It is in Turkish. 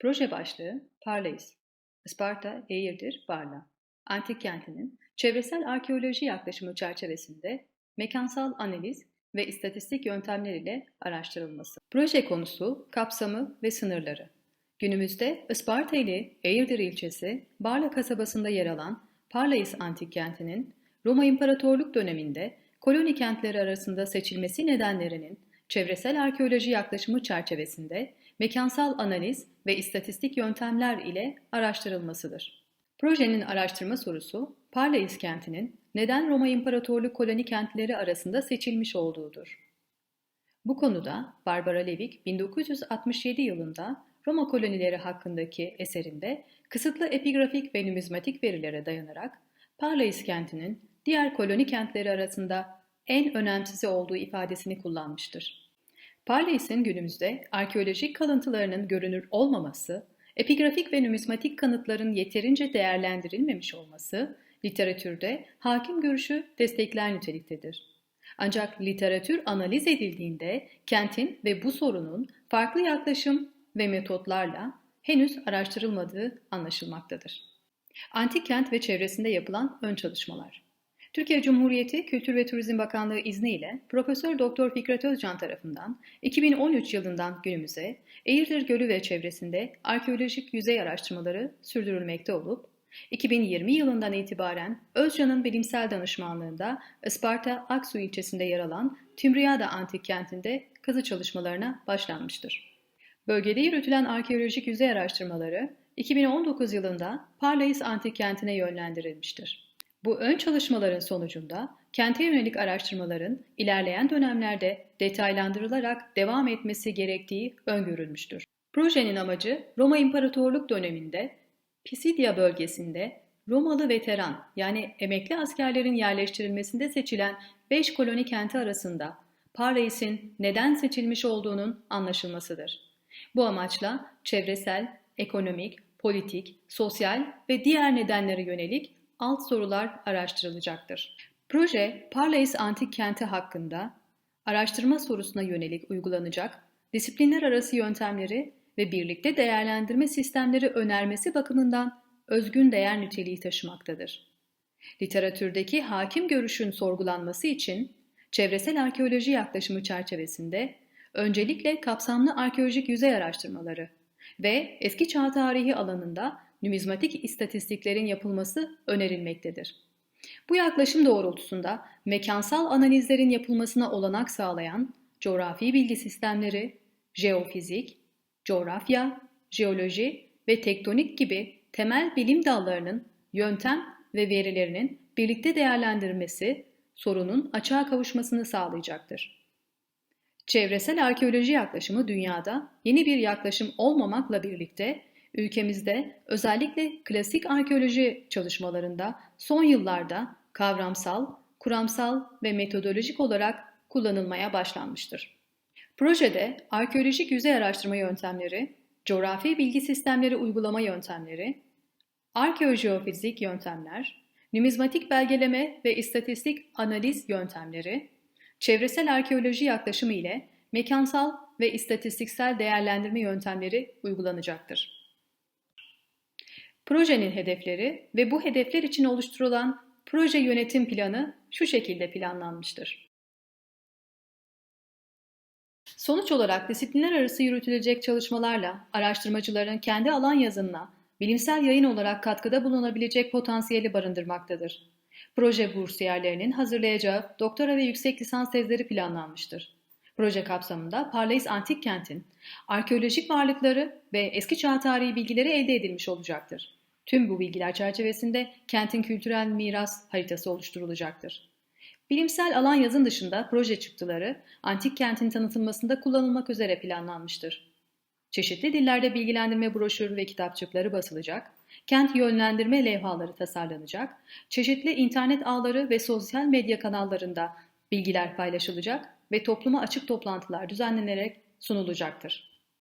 Proje başlığı Parlayız. Isparta, Eğirdir, Barla. Antik kentinin çevresel arkeoloji yaklaşımı çerçevesinde mekansal analiz ve istatistik yöntemler ile araştırılması. Proje konusu, kapsamı ve sınırları. Günümüzde Isparta ile Eğirdir ilçesi, Barla kasabasında yer alan Parlayız antik kentinin Roma İmparatorluk döneminde koloni kentleri arasında seçilmesi nedenlerinin çevresel arkeoloji yaklaşımı çerçevesinde mekansal analiz ve istatistik yöntemler ile araştırılmasıdır. Projenin araştırma sorusu, Parlayız kentinin neden Roma İmparatorluk koloni kentleri arasında seçilmiş olduğudur. Bu konuda Barbara Levik 1967 yılında Roma kolonileri hakkındaki eserinde kısıtlı epigrafik ve numizmatik verilere dayanarak Parlayız kentinin diğer koloni kentleri arasında en önemsizi olduğu ifadesini kullanmıştır. Parleys'in günümüzde arkeolojik kalıntılarının görünür olmaması, epigrafik ve numizmatik kanıtların yeterince değerlendirilmemiş olması, literatürde hakim görüşü destekler niteliktedir. Ancak literatür analiz edildiğinde kentin ve bu sorunun farklı yaklaşım ve metotlarla henüz araştırılmadığı anlaşılmaktadır. Antik kent ve çevresinde yapılan ön çalışmalar. Türkiye Cumhuriyeti Kültür ve Turizm Bakanlığı izniyle Profesör Doktor Fikret Özcan tarafından 2013 yılından günümüze Eğirdir Gölü ve çevresinde arkeolojik yüzey araştırmaları sürdürülmekte olup 2020 yılından itibaren Özcan'ın bilimsel danışmanlığında Isparta Aksu ilçesinde yer alan Tümriyada Antik Kenti'nde kazı çalışmalarına başlanmıştır. Bölgede yürütülen arkeolojik yüzey araştırmaları 2019 yılında Parlayız Antik Kenti'ne yönlendirilmiştir. Bu ön çalışmaların sonucunda kente yönelik araştırmaların ilerleyen dönemlerde detaylandırılarak devam etmesi gerektiği öngörülmüştür. Projenin amacı Roma İmparatorluk döneminde Pisidia bölgesinde Romalı veteran yani emekli askerlerin yerleştirilmesinde seçilen 5 koloni kenti arasında Parreis'in neden seçilmiş olduğunun anlaşılmasıdır. Bu amaçla çevresel, ekonomik, politik, sosyal ve diğer nedenlere yönelik alt sorular araştırılacaktır. Proje, Parleis Antik Kenti hakkında araştırma sorusuna yönelik uygulanacak disiplinler arası yöntemleri ve birlikte değerlendirme sistemleri önermesi bakımından özgün değer niteliği taşımaktadır. Literatürdeki hakim görüşün sorgulanması için çevresel arkeoloji yaklaşımı çerçevesinde öncelikle kapsamlı arkeolojik yüzey araştırmaları ve eski çağ tarihi alanında numizmatik istatistiklerin yapılması önerilmektedir. Bu yaklaşım doğrultusunda mekansal analizlerin yapılmasına olanak sağlayan coğrafi bilgi sistemleri, jeofizik, coğrafya, jeoloji ve tektonik gibi temel bilim dallarının yöntem ve verilerinin birlikte değerlendirilmesi sorunun açığa kavuşmasını sağlayacaktır. Çevresel arkeoloji yaklaşımı dünyada yeni bir yaklaşım olmamakla birlikte ülkemizde özellikle klasik arkeoloji çalışmalarında son yıllarda kavramsal, kuramsal ve metodolojik olarak kullanılmaya başlanmıştır. Projede arkeolojik yüzey araştırma yöntemleri, coğrafi bilgi sistemleri uygulama yöntemleri, arkeojeofizik yöntemler, numizmatik belgeleme ve istatistik analiz yöntemleri, çevresel arkeoloji yaklaşımı ile mekansal ve istatistiksel değerlendirme yöntemleri uygulanacaktır. Projenin hedefleri ve bu hedefler için oluşturulan proje yönetim planı şu şekilde planlanmıştır. Sonuç olarak disiplinler arası yürütülecek çalışmalarla araştırmacıların kendi alan yazınına bilimsel yayın olarak katkıda bulunabilecek potansiyeli barındırmaktadır. Proje bursiyerlerinin hazırlayacağı doktora ve yüksek lisans tezleri planlanmıştır. Proje kapsamında Parlayız Antik Kent'in arkeolojik varlıkları ve eski çağ tarihi bilgileri elde edilmiş olacaktır. Tüm bu bilgiler çerçevesinde kentin kültürel miras haritası oluşturulacaktır. Bilimsel alan yazın dışında proje çıktıları antik kentin tanıtılmasında kullanılmak üzere planlanmıştır. Çeşitli dillerde bilgilendirme broşür ve kitapçıkları basılacak, kent yönlendirme levhaları tasarlanacak, çeşitli internet ağları ve sosyal medya kanallarında bilgiler paylaşılacak ve topluma açık toplantılar düzenlenerek sunulacaktır.